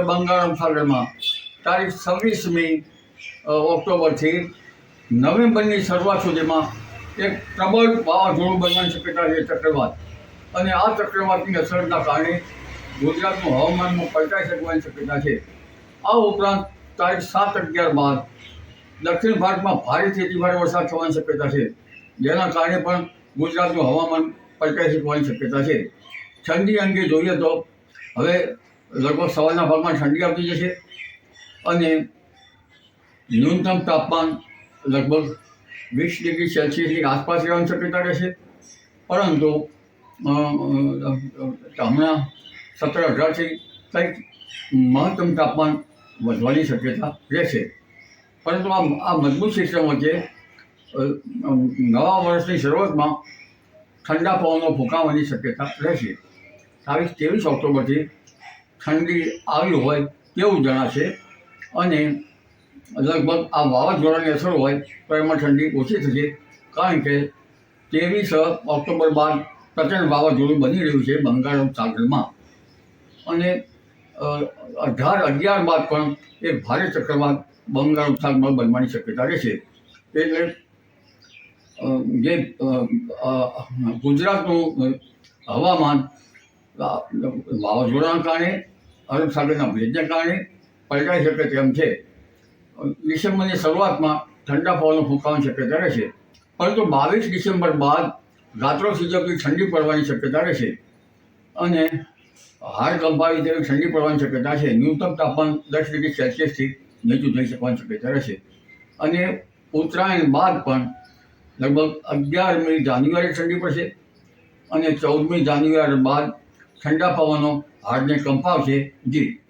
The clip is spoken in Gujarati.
બંગાળ સાગરમાં તારીખ છવ્વીસમી ઓક્ટોબરથી નવેમ્બરની શરૂઆત સુધીમાં એક પ્રબળ વાવાઝોડું બનવાની શક્યતા છે ચક્રવાત. અને આ ચક્રવાતની અસરના કારણે ગુજરાતનું હવામાનમાં પલટાઈ શકવાની શક્યતા છે. આ ઉપરાંત તારીખ સાત અગિયાર બાદ દક્ષિણ ભારતમાં ભારેથી અતિભારે વરસાદ થવાની શક્યતા છે. જેના કારણે પણ ગુજરાતનું હવામાન પલટાઈ શકવાની શક્યતા છે. ઠંડી અંગે જોઈએ તો હવે લગભગ સવારના ભાગમાં ઠંડી આવતી જશે અને ન્યૂનતમ તાપમાન લગભગ વીસ ડિગ્રી સેલ્સિયસની આસપાસ રહેવાની શક્યતા રહેશે. પરંતુ હમણાં સત્તર અઢારથી કંઈક મહત્તમ તાપમાન વધવાની શક્યતા રહેશે. પરંતુ આ આ મજબૂત સિસ્ટમ વચ્ચે નવા વર્ષની શરૂઆતમાં ઠંડા પવનો ફૂંકાવાની શક્યતા રહેશે. તારીખ ત્રેવીસ ઓક્ટોબરથી ઠંડી આવી હોય તેવું જણાશે. અને લગભગ આ વાવાઝોડાની અસર હોય તો એમાં ઠંડી ઓછી થશે. કારણ કે ત્રેવીસ ઓક્ટોબર બાદ પ્રચંડ વાવાઝોડું બની રહ્યું છે બંગાળ સાગરમાં. અને અઢાર અગિયાર બાદ પણ એક ભારે ચક્રવાત બંગાળ ઉપસાગરમાં બનવાની શક્યતા રહેશે. એટલે જે ગુજરાતનું હવામાન વાવાઝોડાના કારણે સાગરના ભેજના કારણે પલટાઈ શકે તેમ છે. ડિસેમ્બરની શરૂઆતમાં ઠંડા પવનો ફૂંકાવાની શક્યતા રહેશે પરંતુ બાવીસ ડિસેમ્બર બાદ રાત્રો સિજવતી ઠંડી પડવાની શક્યતા રહેશે અને હાડ કંપાવી તેવી ઠંડી પડવાની શક્યતા છે. ન્યૂનતમ તાપમાન દસ ડિગ્રી સેલ્સિયસથી નીચું થઈ શકવાની શક્યતા રહેશે અને ઉત્તરાયણ બાદ પણ લગભગ અગિયારમી જાન્યુઆરી ઠંડી પડશે અને ચૌદમી જાન્યુઆરી બાદ ઠંડા પવનો હાડને કંપાવશે જી.